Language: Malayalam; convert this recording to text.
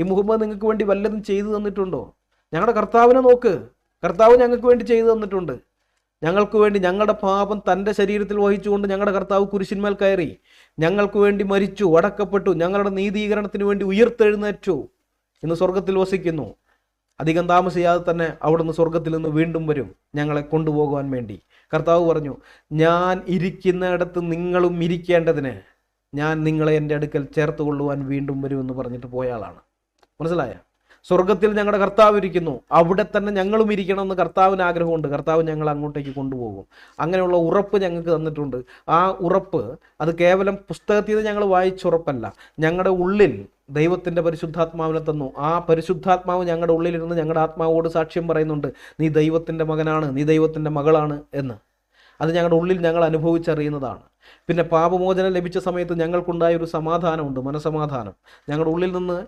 ഈ മുഹമ്മദ് നിങ്ങൾക്ക് വേണ്ടി വല്ലതും ചെയ്തു തന്നിട്ടുണ്ടോ? ഞങ്ങളുടെ കർത്താവിനെ നോക്ക്. കർത്താവ് ഞങ്ങൾക്ക് വേണ്ടി ചെയ്തു തന്നിട്ടുണ്ട്. ഞങ്ങൾക്ക് വേണ്ടി ഞങ്ങളുടെ പാപം തന്റെ ശരീരത്തിൽ വഹിച്ചുകൊണ്ട് ഞങ്ങളുടെ കർത്താവ് കുരിശിന്മേൽ കയറി. ഞങ്ങൾക്ക് വേണ്ടി മരിച്ചു അടക്കപ്പെട്ടു ഞങ്ങളുടെ നീതീകരണത്തിന് വേണ്ടി ഉയർത്തെഴുന്നേറ്റു ഇന്ന് സ്വർഗത്തിൽ വസിക്കുന്നു. അധികം താമസിയാതെ തന്നെ അവിടുന്ന് സ്വർഗത്തിൽ നിന്ന് വീണ്ടും വരും ഞങ്ങളെ കൊണ്ടുപോകുവാൻ വേണ്ടി. കർത്താവ് പറഞ്ഞു ഞാൻ ഇരിക്കുന്നിടത്ത് നിങ്ങളും ഇരിക്കേണ്ടതിന് ഞാൻ നിങ്ങളെ എന്റെ അടുക്കൽ ചേർത്ത് കൊള്ളുവാൻ വീണ്ടും വരുമെന്ന് പറഞ്ഞിട്ട് പോയ ആളാണ്. മനസ്സിലായ? സ്വർഗത്തിൽ ഞങ്ങളുടെ കർത്താവ് ഇരിക്കുന്നു. അവിടെ തന്നെ ഞങ്ങളും ഇരിക്കണം എന്ന് കർത്താവിന് ആഗ്രഹമുണ്ട്. കർത്താവ് ഞങ്ങൾ അങ്ങോട്ടേക്ക് കൊണ്ടുപോകും. അങ്ങനെയുള്ള ഉറപ്പ് ഞങ്ങൾക്ക് തന്നിട്ടുണ്ട്. ആ ഉറപ്പ് അത് കേവലം പുസ്തകത്തിൽ നിന്ന് ഞങ്ങൾ വായിച്ചുറപ്പല്ല ഞങ്ങളുടെ ഉള്ളിൽ ദൈവത്തിന്റെ പരിശുദ്ധാത്മാവിനെ തന്നു. ആ പരിശുദ്ധാത്മാവ് ഞങ്ങളുടെ ഉള്ളിലിരുന്ന് ഞങ്ങളുടെ ആത്മാവോട് സാക്ഷ്യം പറയുന്നുണ്ട്. നീ ദൈവത്തിന്റെ മകനാണ്. നീ ദൈവത്തിന്റെ മകളാണ് എന്ന്. അത് ഞങ്ങളുടെ ഉള്ളിൽ ഞങ്ങൾ അനുഭവിച്ചറിയുന്നതാണ്. പിന്നെ പാപമോചനം ലഭിച്ച സമയത്ത് ഞങ്ങൾക്കുണ്ടായ ഒരു സമാധാനമുണ്ട്. മനസമാധാനം. ഞങ്ങളുടെ ഉള്ളിൽ നിന്ന്